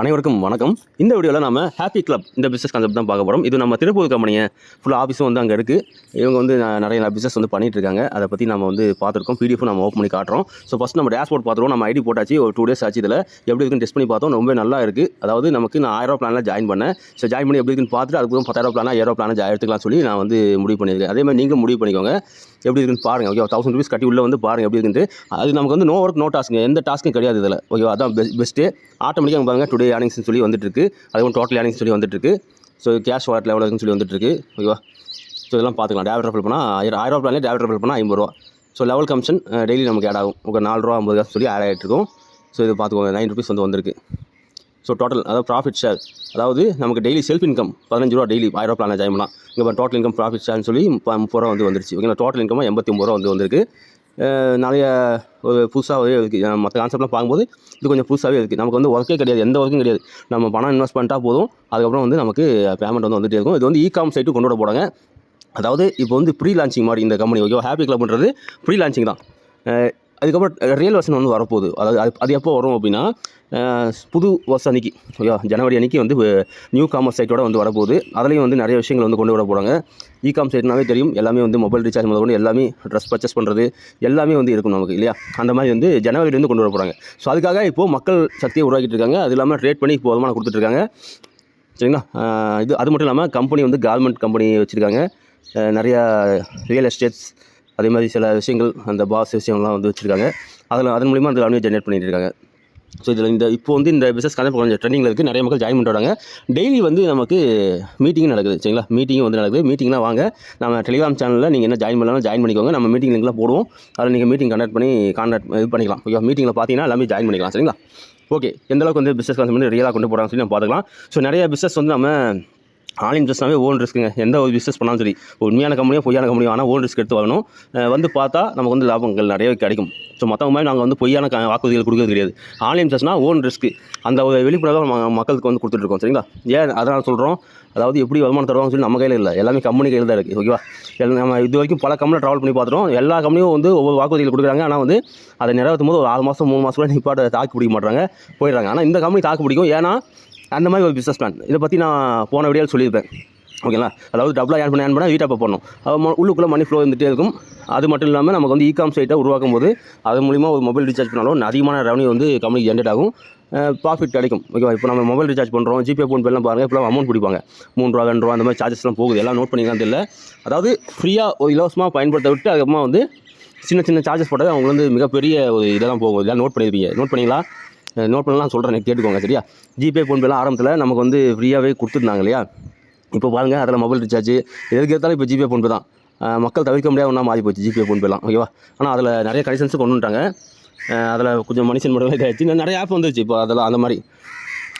அனைவருக்கும் வணக்கம். இந்த வீடியோவில் நம்ம ஹாப்பி கிளப் இந்த பிஸ்னஸ் கான்செப்ட் தான் பார்க்க போகிறோம் இது நம்ம திருப்பூர் கம்பெனியை ஃபுல்லாக ஆஃபீஸும் வந்து அங்கே இருக்குது இவங்க வந்து நிறைய பிஸ்னஸ் வந்து பண்ணிட்டு இருக்காங்க. அதை பற்றி நம்ம வந்து பார்த்துருக்கோம். பிடிஎஃப் நம்ம ஓப்பன் பண்ணி காட்டுறோம். ஸோ ஃபஸ்ட் நம்ம டேஷ்போர்ட் பார்த்துருவோம். நம்ம ஐடி போட்டாச்சு. ஒரு டூ டேஸ் ஆச்சு இதில். எப்படி இருக்குன்னு டெஸ்ட் பண்ணி பார்த்தோம். ரொம்ப நல்லா இருக்குது அதாவது நமக்கு நான் ஆயிரம் பிளானில் ஜாயின் பண்ணேன். ஸோ ஜாயின் பண்ணி எப்படி இருக்குன்னு பார்த்துட்டு அதுக்கு பத்தாயிரம் பிளானா ஏரோ பிளானா எடுத்துக்கலாம் சொல்லி நான் வந்து முடிவு பண்ணியிருக்கேன். அதே மாதிரி நீங்களும் முடிவு பண்ணிக்கோங்க. எப்படி இருக்குன்னு பாருங்கள் ஓகே தௌசண்ட் ருபீஸ் கட்டி உள்ளே வந்து பாருங்கள் எப்படி இருக்குன்ட்டு. அது நமக்கு வந்து நோ ஒர்க் நோ டாஸ்க்கு எந்த டாஸ்க்கும் கிடையாது இதில். ஓகேவா அதான் பெஸ்ட்டு ஆட்டோமேட்டிக்காக பாருங்கள் டுடே ஏர்னிங்ஸ்னு சொல்லி வந்துட்டுருக்கு. அதுவும் டோட்டல் ஏர்னிங்ஸ் சொல்லி வந்துட்டுருக்கு. ஸோ கேஷ் வாலெட்டில் எவ்வளோன்னு சொல்லி வந்துட்டுருக்கு. ஓகேவா ஸோ இதெல்லாம் பார்த்துக்கலாம். டேப்லெட் ரெஃபர் பண்ணால் ஆயிரம் ஆயிரம் ரூபாய் டேப்லெட் ரெஃபர் பண்ணால் ஐம்பது ரூபா. ஸோ லெவல் கமிஷன் டெய்லி நமக்கு ஆட் ஆகும். ஒரு நாலு ரூபா ஐம்பது காசு சொல்லி ஆட் ஆகிட்டுருக்கும் ஸோ இது பார்த்துக்கோங்க. நைன் ருபீஸ் வந்து வந்திருக்கு. ஸோ டோட்டல் அதாவது ப்ராஃபிட் ஷேர் அதாவது நமக்கு டெய்லி செல்ஃப் இன்கம் பதினஞ்சு ரூபா டெய்லி ஆயிரம் பிளான் ஜாயின் பண்ணலாம். இங்கே டோட்டல் இன்கம் ப்ராஃபிட் ஷேர்னு சொல்லி முப்பது ரூபா வந்து வந்துருச்சு. ஓகேங்களா? டோட்டல் இன்கம் எண்பத்தி ஒம்பது ரூபா வந்து வந்திருக்கு. நிறைய ஒரு புதுசாகவே இருக்குது மற்ற கான்செப்ட்லாம் பார்க்கும்போது இது கொஞ்சம் புதுசாகவே இருக்குது நமக்கு வந்து ஒர்க்கே கிடையாது. எந்த ஒர்க்கும் கிடையாது. நம்ம பணம் இன்வெஸ்ட் பண்ணிட்டா போதும். அதுக்கப்புறம் வந்து நமக்கு பேமெண்ட் வந்து வந்துட்டே இருக்கும். இது வந்து இ காம் சைட்டு கொண்டு வர போகிறாங்க அதாவது இப்போ வந்து ப்ரீ லான்ச்சிங் மாதிரி இந்த கம்பெனி ஓகேவா ஹாப்பி கிளப்ன்றது ப்ரீ லான்ச்சிங் தான். அதுக்கப்புறம் ரியல் வருஷன் வந்து வரப்போகுது. அதாவது அது அது எப்போ வரும் அப்படின்னா புது வருஷம் அன்னைக்கு ஐயா ஜனவரி அன்னைக்கு வந்து நியூ காமர்ஸ் சைட்டோட வந்து வரப்போகுது. அதுலேயும் வந்து நிறைய விஷயங்கள் வந்து கொண்டு வர போகிறாங்க இ காம் சைட்னாவே தெரியும். எல்லாமே வந்து மொபைல் ரீசார்ஜ் முதல் கொண்டு எல்லாமே ட்ரெஸ் பர்ச்சேஸ் பண்ணுறது எல்லாமே வந்து இருக்கும் நமக்கு இல்லையா? அந்த மாதிரி வந்து ஜனவரிலேருந்து கொண்டு வர போகிறாங்க ஸோ அதுக்காக இப்போது மக்கள் சக்தியை உருவாக்கிட்டு இருக்காங்க. அது இல்லாமல் ட்ரேட் பண்ணி இப்போ வருமானம் கொடுத்துட்ருக்காங்க சரிங்களா? இது அது மட்டும் இல்லாமல் கம்பெனி வந்து கார்மெண்ட் கம்பெனி வச்சுருக்காங்க. நிறையா ரியல் எஸ்டேட்ஸ் அதே மாதிரி சில விஷயங்கள் அந்த பாஸ் விஷயம்லாம் வந்து வச்சுருக்காங்க. அதில் அதன் மூலிமா அந்த ரெவன்யூ ஜென்ரேட் பண்ணிட்டு இருக்காங்க. ஸோ இதில் இந்த இப்போ வந்து இந்த பிஸ்னஸ் கனெக்ட் கொஞ்சம் ட்ரெண்டிங்கில் இருக்குது நிறைய மக்கள் ஜாயின் பண்ணுறாங்க டெய்லி வந்து நமக்கு மீட்டிங் நடக்குது சரிங்களா? மீட்டிங்கும் வந்து நடக்குது. மீட்டிங்லாம் வாங்க. நம்ம டெலிகிராம் சேனலில் நீங்கள் என்ன ஜாயின் பண்ணலாம் ஜாயின் பண்ணிக்கோங்க. நம்ம மீட்டிங் லிங்க்லாம் போடுவோம். அதில் நீங்கள் மீட்டிங் கண்டக்ட் பண்ணி கான்டாக்ட் இது பண்ணிக்கலாம். ஓகே மீட்டிங்கில் பார்த்தீங்கன்னா எல்லாமே ஜாயின் பண்ணிக்கலாம் சரிங்களா? ஓகே எந்த அளவுக்கு வந்து பிஸ்னஸ் கான்செப்ட் வந்து ரியலாக கொண்டு போகிறாங்க சொல்லி நம்ம பார்த்துக்கலாம். ஸோ நிறைய பிஸ்னஸ் வந்து நம்ம ஆன்லைன் பிஸ்னஸ்னாவே ஓன் ரிஸ்க்குங்க எந்த ஒரு பிஸ்னஸ் பண்ணாலும் சரி. உண்மையான கம்பெனியோ பொய்யான கம்பெனியோ ஆனால் ஓன் ரிஸ்க் எடுத்து வாங்கணும். வந்து பார்த்தா நமக்கு வந்து லாபங்கள் நிறையவே கிடைக்கும். ஸோ மற்றவங்க மாதிரி நாங்கள் வந்து பொய்யான க- வாக்குறுதிகள் கொடுக்கறது கிடையாது. ஆன்லைன் பிஸ்னஸ்னால் ஓன் ரிஸ்க்கு அந்த ஒரு வெளிப்படையாக மக்களுக்கு வந்து கொடுத்துட்ருக்கோம் சரிங்களா? ஏன் அதனால் சொல்கிறோம் அதாவது எப்படி வருமானம் தருவாங்கன்னு சொல்லி நம்ம கையில் இல்லை. எல்லாமே கம்பெனி கையில் தான் இருக்குது ஓகேவா? நம்ம இது வரைக்கும் பல கம்பெனியில் ட்ராவல் பண்ணி பார்த்துட்டோம். எல்லா கம்பெனியும் வந்து ஒவ்வொரு வாக்குறுதிகள் கொடுக்குறாங்க. ஆனால் வந்து அதை நிறைவேற்றும் போது ஒரு ஆறு மாதம் மூணு மாதம் கூட நிப்பாட்டை தாக்கு பிடிக்க மாட்டாங்க போயிடுறாங்க. ஆனால் இந்த கம்பெனி தாக்கு பிடிக்கும். ஏன்னா அந்த மாதிரி ஒரு பிஸ்னஸ் பிளான் இதை பற்றி நான் போன வீடியோவில் சொல்லியிருப்பேன். ஓகேங்களா அதாவது டபுளாக ஏன் பண்ண ஏன் பண்ணால் வீட்டை போடணும். பண்ணணும் உள்ளுக்குள்ளே மணி ஃப்ளோ இருந்துகிட்டே இருக்கும். அது மட்டும் இல்லாமல் நமக்கு வந்து இகாம் சைட்டை உருவாக்கும் போது அது மூலிமா ஒரு மொபைல் ரீசார்ஜ் பண்ணாலும் அதிகமான ரெவன்யூ வந்து கம்பெனிக்கு ஜென்ரேட் ஆகும். ப்ராஃபிட் கிடைக்கும். ஓகேவா இப்போ நம்ம மொபைல் ரீசார்ஜ் பண்ணுறோம் ஜிபே ஃபோன் பேலாம் பாருங்கள் இப்போலாம் அமௌண்ட் பிடிப்பாங்க. மூணு ரூபா ரெண்டு ரூபா அந்த மாதிரி சார்ஜஸ்லாம் போகுது. எல்லாம் நோட் பண்ணிக்கலாம் தெரியல. அதாவது ஃப்ரீயாக ஒரு இலவசமாக பயன்படுத்த விட்டு அதுக்கப்புறமா வந்து சின்ன சின்ன சார்ஜஸ் போட்டது அவங்க வந்து மிகப்பெரிய ஒரு இதெல்லாம் போகும். இதெல்லாம் நோட் பண்ணியிருப்பீங்க நோட் பண்ணிங்களா நோட் பண்ணலாம் சொல்கிறேன் கேட்டுக்கோங்க சரியா? ஜிபே ஃபோன்பேலாம் ஆரம்பத்தில் நமக்கு வந்து ஃப்ரீயாகவே கொடுத்துருந்தாங்க இல்லையா? இப்போ பாருங்கள் அதில் மொபைல் ரீசார்ஜ் எதுக்கு எடுத்தாலும் இப்போ ஜிபே ஃபோன்பே தான். மக்கள் தவிர்க்க முடியாத ஒன்றா மாறி போச்சு ஜிபே ஃபோன்பேலாம் ஓகேவா ஆனால் அதில் நிறைய கண்டிஷன்ஸும் கொண்டு வந்துட்டாங்க. அதில் கொஞ்சம் மனுஷன் மட்டும் இதாகிடுச்சு நிறைய ஆப் வந்துருச்சு இப்போ அதெல்லாம் அந்த மாதிரி.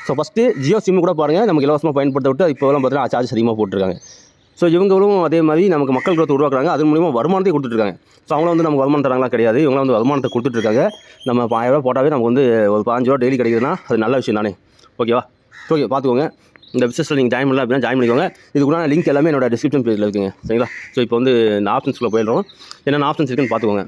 ஸோ ஃபஸ்ட்டு ஜியோ சிம்மு கூட பாருங்கள் நமக்கு இலவசமாக பயன்படுத்த விட்டு இப்போலாம் பார்த்தீங்கன்னா சார்ஜ் அதிகமாக போட்டிருக்காங்க. ஸோ இவங்களும் அதே மாதிரி நமக்கு மக்கள் growth உருவாக்குறாங்க. அது மூலிமா வருமானத்தை கொடுத்துட்ருக்காங்க. ஸோ அவங்களும் வந்து நமக்கு வருமானம் தராங்களா கிடையாது. இவங்களும் வந்து வருமானத்தை கொடுத்துட்ருக்காங்க. நம்ம இப்போ ஆயிரம் போட்டாவே நமக்கு வந்து ஒரு பாஞ்சு ரூபா டெய்லி கிடைக்குதுன்னா அது நல்ல விஷயம் தானே. ஓகேவா ஓகே பார்த்துக்கோங்க. இந்த பிசினஸில் நீங்கள் ஜாயின் பண்ணல அப்படின்னா ஜாயின் பண்ணிக்கோங்க. இதுக்குள்ள லிங்க் எல்லாமே என்னோட டிஸ்கிரிப்ஷன் பேஜில் இருக்குங்க. சரிங்களா? ஸோ இப்போ வந்து இந்த ஆப்ஷன்ஸ்க்குள்ள போயிடுறோம். என்னென்ன ஆப்ஷன்ஸ் இருக்குன்னு பார்த்துக்கோங்க.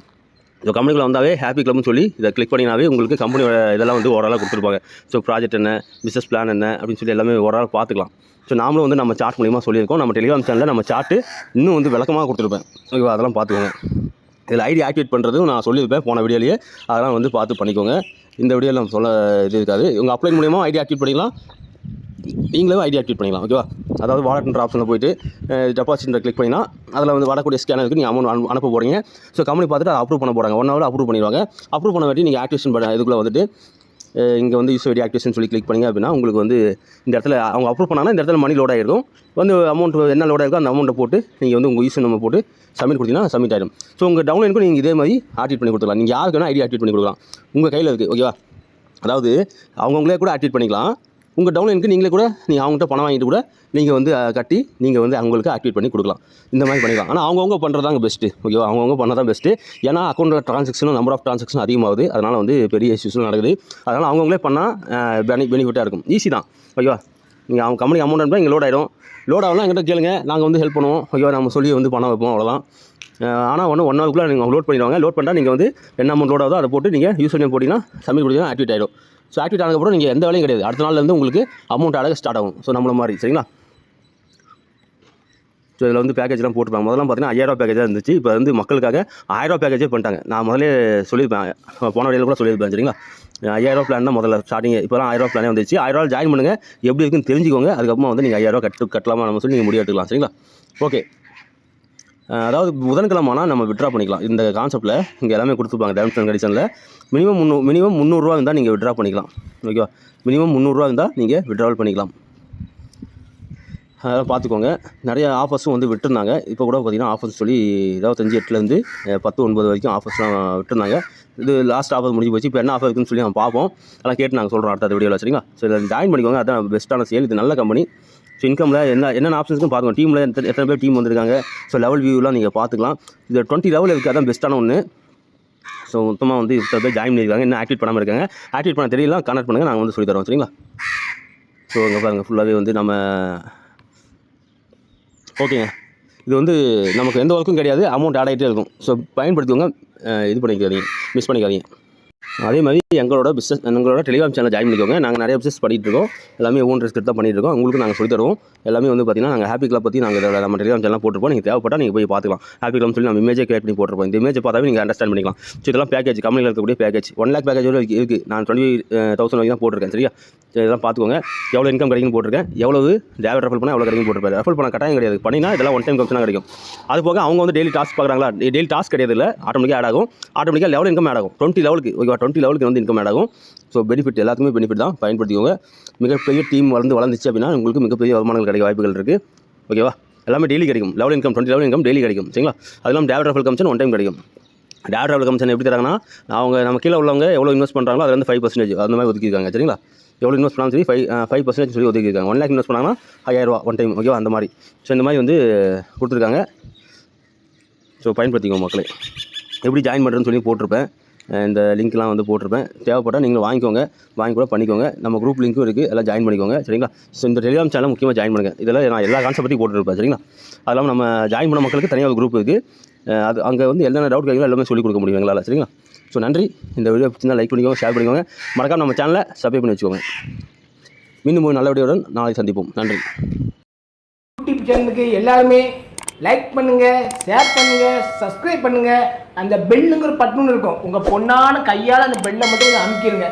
ஸோ கம்பெனிக்குள்ள வந்தாவே ஹாப்பி கிளப்னு சொல்லி இதை கிளிக் பண்ணினாவே உங்களுக்கு கம்பெனியோட இதெல்லாம் வந்து ஓரளவு கொடுத்துருப்பாங்க. ஸோ ப்ராஜெக்ட் என்ன பிஸ்னஸ் பிளான் என்ன அப்படின்னு சொல்லி எல்லாமே ஓரளவு பார்த்துக்கலாம். ஸோ நாமளும் வந்து நம்ம சார்ட் மூலியமாக சொல்லியிருக்கோம். நம்ம டெலிகிராம் சேனலில் நம்ம சார்ட்டு இன்னும் வந்து விளக்கமாக கொடுத்துருப்பேன். ஓகேவா அதெல்லாம் பார்த்துக்கோங்க. இதில் ஐடி ஆக்டிவேட் பண்ணுறதும் நான் சொல்லியிருப்பேன் போன வீடியோலேயே. அதெல்லாம் வந்து பார்த்து பண்ணிக்கோங்க. இந்த வீடியோவில் நம்ம சொல்ல இது இருக்காது. உங்கள் அப்ளை மூலியமாக ஐடி ஆக்டிவேட் பண்ணிக்கலாம். நீங்களே ஐடி ஆக்டிவேட் பண்ணிக்கலாம் ஓகேவா அதாவது வாலெட்ன்ற ஆப்ஷனில் போயிட்டு டெபாசிட்ன்ற கிளிக் பண்ணினா அதில் வந்து வரக்கூடிய ஸ்கேனருக்கு நீங்கள் அமௌண்ட் அனுப்ப போகிறீங்க ஸோ கம்பெனி பார்த்துட்டு அதை அப்ரூவ் பண்ண போகிறாங்க ஒன் ஹவர் அப்ரூவ் பண்ணிடுவாங்க. அப்ரூவ் பண்ண வேண்டிய நீங்கள் ஆக்டிவேஷன் பண்ண இதுக்குள்ளே வந்துட்டு இங்கே வந்து யூஸ் ஐடி ஆக்டிவேஷன் சொல்லி கிளிக் பண்ணிங்க அப்படின்னா உங்களுக்கு வந்து இந்த இடத்துல அவங்க அப்ரூவ் பண்ணாங்கன்னா இந்த இடத்துல மணி லோட் ஆகிருக்கும் வந்து அமௌண்ட் என்ன லோட் ஆயிருக்கோ அந்த அமௌண்ட்டை போட்டு நீங்கள் வந்து உங்கள் யூஸ் நம்ம போட்டு சப்மிட் கொடுத்தீங்கன்னா சப்மிட் ஆகிடும் ஸோ உங்கள் டவுன்லைனுக்கும் நீங்கள் இதே மாதிரி ஆக்டிவேட் பண்ணி கொடுத்துக்கலாம். நீங்கள் யாருக்கு வேணால் ஐடி ஆக்டிவேட் பண்ணி கொடுக்கலாம். உங்கள் கையில் இருக்குது ஓகேவா அதாவது அவங்கவுங்களே கூட ஆக்டிவேட் பண்ணிக்கலாம். உங்கள் டவுன்லைனுக்கு நீங்களே கூட நீங்கள் அவங்ககிட்ட பணம் வாங்கிட்டு கூட நீங்கள் வந்து கட்டி நீங்கள் வந்து அவங்களுக்கு ஆக்டிவேட் பண்ணி கொடுக்கலாம். இந்த மாதிரி பண்ணிக்கலாம். ஆனால் அவங்கவுங்க பண்ணுறதாங்க பெஸ்ட்டு ஓகேவா? அவங்கவுங்க பண்ணதான் பெஸ்ட்டு ஏன்னா அக்கௌண்ட்டில் ட்ரான்சாக்ஷனும் நம்பர் ஆஃப் ட்ரான்சாக்ஷன் அதிகமாகுது. அதனால் வந்து பெரிய இஷ்யூஸ்லாம் நடக்குது. அதனால் அவங்கவுங்களே பண்ணால் பெனி பெனிஃபிட்டாக இருக்கும். ஈஸி தான். ஓகேவா? நீங்கள் அவங்க கம்பெனி அமௌண்ட் அனுப்பா இங்கே லோட் ஆகிடும் லோட் ஆகலாம் எங்கிட்ட கேளுங்க. நாங்கள் வந்து ஹெல்ப் பண்ணுவோம். ஓகேவா? நம்ம சொல்லி வந்து பணம் வைப்போம் அவ்வளோதான் ஆனால் ஒன்று ஒன் ஹவருக்குள்ளே நீங்கள் லோட் பண்ணிடுவாங்க. லோட் பண்ணால் நீங்கள் வந்து என்ன அமௌண்ட் லோட் ஆகுதோ அதை போட்டு நீங்கள் யூஸ் பண்ணி போட்டிங்கன்னா சப்மிட் கொடுத்தீங்கன்னா ஆக்டிவேட் ஆகிடும் ஸோ ஆக்டிவேட் ஆனதுக்கப்புறம் நீங்கள் எந்த வேலையும் கிடையாது. அடுத்த நாள்லேருந்து உங்களுக்கு அமௌண்ட் அழகாக ஸ்டார்ட் ஆகும். ஸோ நம்மள மாதிரி சரிங்களா? ஸோ இதில் வந்து பேக்கேஜ்லாம் போட்டுருப்பாங்க. முதல்ல பார்த்தீங்கன்னா ஐயாயிரம் பேக்கேஜாக இருந்துச்சு. இப்போ வந்து மக்களுக்காக ஆயிரம் பேக்கேஜே பண்ணிட்டாங்க. நான் முதல்ல சொல்லியிருப்பேன். போன வழியில் கூட சொல்லியிருப்பேன் சரிங்களா? ஐயாயிரம் பிளான் தான் முதல்ல ஸ்டார்டிங் இப்போலாம் ஆயிரம் பிளானே வந்துச்சு. ஆயிரம் ஜாயின் பண்ணுங்கள் எப்படி இருக்குன்னு தெரிஞ்சுக்கோங்க. அதுக்கப்புறமா வந்து நீங்கள் ஐயாயிரம் கட்டு கட்டலாமா நம்ம சொல்லி நீங்கள் முடிவு எடுத்துக்கலாம் சரிங்களா? ஓகே அதாவது புதன்கிழமை ஆனால் நம்ம விட்ரா பண்ணிக்கலாம். இந்த கான்செப்ட்டில் இங்கே எல்லாமே கொடுத்துருப்பாங்க டேம்ஸ் அண்ட் கண்டிஷனில் மினிமம் முந்நூறு மினிமம் முந்நூறுரூவா இருந்தால் நீங்கள் விட்ரா பண்ணிக்கலாம். ஓகேவா மினிமம் முந்நூறுரூவா இருந்தால் நீங்கள் விட்ராவல் பண்ணிக்கலாம். அதெல்லாம் பார்த்துக்கோங்க. நிறைய ஆஃபர்ஸும் வந்து விட்டுருந்தாங்க. இப்போ கூட பார்த்தீங்கன்னா ஆஃபர்ஸ் சொல்லி இருபத்தஞ்சி எட்டுலேருந்து பத்து ஒன்பது வரைக்கும் ஆஃபர்ஸ்லாம் விட்டுருந்தாங்க. இது லாஸ்ட் ஆஃபர் முடிஞ்சு போச்சு. இப்போ என்ன ஆஃபர் இருக்குன்னு சொல்லி நான் பார்ப்போம். அதெல்லாம் கேட்டு நாங்கள் சொல்கிறோம் அடுத்த வீடியோவில் சரிங்களா? ஸோ இதில் ஜாயின் பண்ணிக்கோங்க. அதான் பெஸ்ட்டான சேல் இது நல்ல கம்பெனி ஸோ இன்கமில் என்ன என்னென்ன ஆப்ஷன்ஸ்க்கும் பார்த்துக்கணும் டீமில் எத்தனை எத்தனை பேர் டீம் வந்திருக்காங்க. ஸோ லெவல் வியூலாம் நீங்கள் பார்த்துக்கலாம். இது டுவெண்ட்டி லெவல் இருக்குது அதான் பெஸ்ட்டான ஒன்று ஸோ மொத்தமாக வந்து இத்தனை பேர் ஜாயின் பண்ணியிருக்காங்க. இன்னும் ஆக்டிவேட் பண்ணாமல் இருக்காங்க. ஆக்டிவேட் பண்ண தெரியல. கனெக்ட் பண்ணுங்கள் நாங்கள் வந்து சொல்லி தரோம். சரிங்களா? ஸோ இங்கே பாருங்கள் ஃபுல்லாகவே வந்து நம்ம ஓகேங்க இது வந்து நமக்கு எந்த ஒர்க்கும் கிடையாது. அமௌண்ட் ஆட் ஆகிட்டே இருக்கும். ஸோ பயன்படுத்துவங்க இது பண்ணிக்காதீங்க. மிஸ் பண்ணிக்காதீங்க. அதே மாதிரி எங்களோட பிஸ்னஸ் எங்களோட டெலிகிராம் சேனல் ஜாயின் பண்ணிக்கோங்க. நாங்கள் நிறைய பிஸ்னஸ் பண்ணிகிட்டு இருக்கோம் எல்லாமே ஓன் ரிஸ்க் தான் பண்ணிட்டு இருக்கோம் உங்களுக்கு நாங்கள் சொல்லி தருவோம். எல்லாமே வந்து பார்த்தீங்கன்னா நாங்கள் ஹாப்பி கிளப் பற்றி நாங்கள் இதில் நம்ம டெலிகிராம் சேனல் போட்டிருப்போம். நீங்கள் தேவைப்பட்டால் நீங்கள் போய் பார்த்துக்கலாம் ஹாப்பி கிளப் சொல்லி நம்ம இமேஜே கிரியேட் பண்ணி போட்டிருப்போம். இந்த இமேஜ் பார்த்தாவே நீங்கள் அண்டர்ஸ்டாண்ட் பண்ணிக்கலாம். ஸோ இதெல்லாம் பேக்கேஜ் கம்பெனியில் இருக்கக்கூடிய பேக்கேஜ் ஒன் லேக் பேக்கேஜ் வரை இருக்குது நான் டுவெண்ட்டி தௌசண்ட் வரைக்கும் தான் போட்டிருக்கேன். சரியா? சரி இதெல்லாம் பார்த்துக்கோங்க எவ்வளோ இன்கம் கிடைக்கும் போட்டிருக்கேன். எவ்வளவு டேவட் ரெஃபர் பண்ணால் எவ்வளோ கிடைக்கும் போட்டிருப்பாரு ரெஃபர் பண்ண கட்டாயம் கிடையாது. பண்ணினா இதெல்லாம் ஒன் டைம் கமிஷனாக கிடைக்கும். அது போக அவங்க வந்து டெய்லி டாஸ்க் பார்க்குறாங்களா டெய்லி டாஸ்க் கிடையாது இல்லை. ஆட்டோமேட்டிக்காக ஆட் ஆகும். ஆட்டோமேட்டிக்காக லெவல் இன்கம் ஆட் ஆகும். டுவெண்ட்டி லெவலுக்கு ஓகேவா டுவெண்ட்டி லெவலுக்கு வந்து இன்கம் ஆட் ஆகும். ஸோ பெனிஃபிட் எல்லாத்துக்குமே பெனிஃபிட் தான். பயன்படுத்திக்கோங்க. மிகப்பெரிய டீம் வளர்ந்து வளர்ந்துச்சு அப்படின்னா உங்களுக்கு மிகப்பெரிய வருமானங்கள் கிடைக்க வாய்ப்புகள் இருக்குது ஓகேவா எல்லாமே டெய்லி கிடைக்கும். Level income twenty level income daily கிடைக்கும். சரிங்களா? அதெல்லாம் டேவட் ரெஃபர் கமிஷன் ஒன் டைம் கிடைக்கும். டேவட் ரெஃபர் கமிஷன் எப்படி தராங்கன்னா அவங்க நம்ம கீழே உள்ளவங்க எவ்வளோ இன்வெஸ்ட் பண்ணுறாங்களோ அதில் வந்து ஃபைவ் பர்சன்டேஜ் அந்த மாதிரி ஒதுக்கிருக்காங்க சரிங்களா? எவ்வளோ இன்வெஸ்ட் பண்ணாலும் சரி ஃபைவ் ஃபைவ் பர்சன்டேஜ் சொல்லி ஒதுக்கிருக்காங்க ஒன் லேக் இன்வெஸ்ட் பண்ணாங்கன்னா ஐயாயிரரூவா ஒன் டைம் ஓகேவா அந்த மாதிரி. ஸோ இந்த மாதிரி வந்து கொடுத்துருக்காங்க. ஸோ பயன்படுத்திக்கோங்க மக்களே. எப்படி ஜாயின் பண்ணுறதுன்னு சொல்லி போட்டிருப்பேன். இந்த லிங்க்லாம் வந்து போட்டிருப்பேன். தேவைப்பட்டால் நீங்கள் வாங்கிக்கோங்க. வாங்கி கூட பண்ணிக்கோங்க. நம்ம குரூப் லிங்க்கும் இருக்குது எல்லாம் ஜாயின் பண்ணிக்கோங்க. சரிங்களா? ஸோ இந்த டெலிகிராம் சேனல் முக்கியமாக ஜாயின் பண்ணுங்கள் இதில் நான் எல்லா கான்செப்ட் பற்றி போட்டுருப்பேன். சரிங்களா? அது இல்லாமல் நம்ம ஜாயின் பண்ண மக்களுக்கு தனியாக ஒரு குரூப் இருக்குது அது அங்கே வந்து என்னென்ன டவுட் கேட்குறோம் எல்லாமே சொல்லிக் கொடுக்க முடியும் எங்களால். சரிங்களா? ஸோ நன்றி. இந்த வீடியோ பிடிச்சிருந்தா லைக் பண்ணிக்கோங்க ஷேர் பண்ணிக்கோங்க. மறக்காம நம்ம சேனலை சப்ஸ்கிரைப் பண்ணி வச்சுக்கோங்க. மீண்டும் ஒரு நல்ல வீடியோடன் நாளை சந்திப்போம். நன்றி. யூடியூப் சேனலுக்கு எல்லாருமே லைக் பண்ணுங்கள் ஷேர் பண்ணுங்கள் சப்ஸ்கிரைப் பண்ணுங்கள் அந்த பெல்லுங்கிற பட்டுன்னு இருக்கும். உங்க பொண்ணான கையால் அந்த பெல்லை மட்டும் கொஞ்சம் அமுக்கிடுங்க